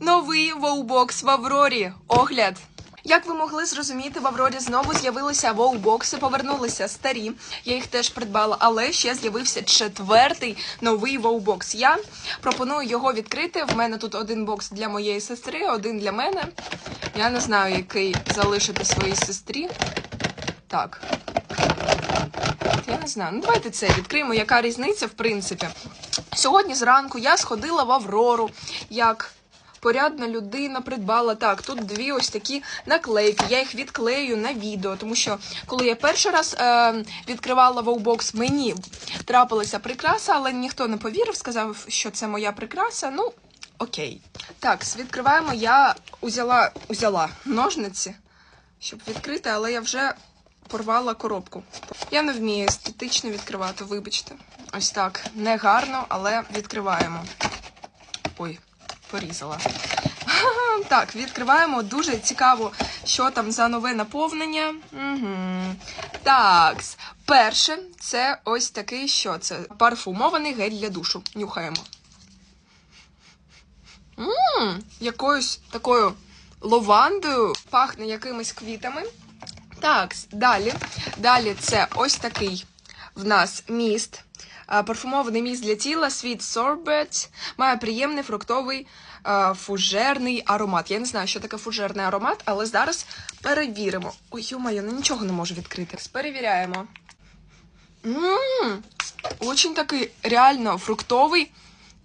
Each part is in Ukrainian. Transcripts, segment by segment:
Новий воубокс в Аврорі. Огляд. Як ви могли зрозуміти, в Аврорі знову з'явилися воубокси, повернулися старі. Я їх теж придбала, але ще з'явився четвертий новий воубокс. Я пропоную його відкрити. В мене тут один бокс для моєї сестри, один для мене. Я не знаю, який залишити своїй сестрі. Так. Я не знаю. Ну давайте це відкриємо. Яка різниця, в принципі. Сьогодні зранку я сходила в Аврору, як порядна людина придбала. Так, тут дві ось такі наклейки. Я їх відклею на відео, тому що коли я перший раз е, відкривала вовбокс, мені трапилася прикраса, але ніхто не повірив, сказав, що це моя прикраса. Ну, окей. Так, відкриваємо. Я узяла, узяла ножниці, щоб відкрити, але я вже порвала коробку. Я не вмію естетично відкривати, вибачте. Ось так. Не гарно, але відкриваємо. Ой, порізала. Так, відкриваємо. Дуже цікаво, що там за нове наповнення. Угу. Так, перше, це ось такий, що це? Парфумований гель для душу. Нюхаємо. Ммм, якоюсь такою лавандою, пахне якимись квітами. Так, далі. Далі це ось такий в нас міст. Парфумований міст для тіла Sweet Sorbet. Має приємний фруктовий фужерний аромат. Я не знаю, що таке фужерний аромат, але зараз перевіримо. Ой, йома, я нічого не можу відкрити. Перевіряємо. Ммм, очень такий реально фруктовий.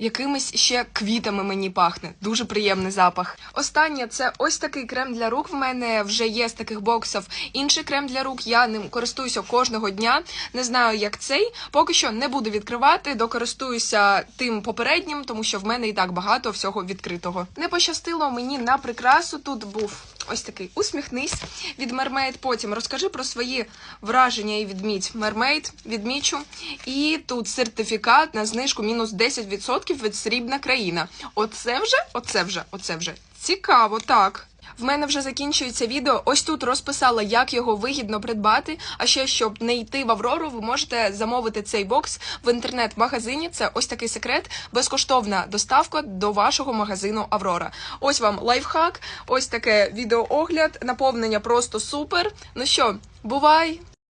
Якимись ще квітами мені пахне. Дуже приємний запах. Останнє це ось такий крем для рук. В мене вже є з таких боксів інший крем для рук. Я ним користуюся кожного дня. Не знаю, як цей. Поки що не буду відкривати, докористуюся тим попереднім, тому що в мене і так багато всього відкритого. Не пощастило мені на прикрасу. Тут був ось такий усміхнись від мермейд. Потім розкажи про свої враження і відміть мермейд, відмічу. І тут сертифікат на знижку мінус 10% від срібна країна. Оце вже, оце вже, оце вже цікаво, так. В мене вже закінчується відео. Ось тут розписала, як його вигідно придбати. А ще щоб не йти в Аврору, ви можете замовити цей бокс в інтернет-магазині. Це ось такий секрет, безкоштовна доставка до вашого магазину Аврора. Ось вам лайфхак, ось таке відеоогляд, наповнення просто супер. Ну що, бувай!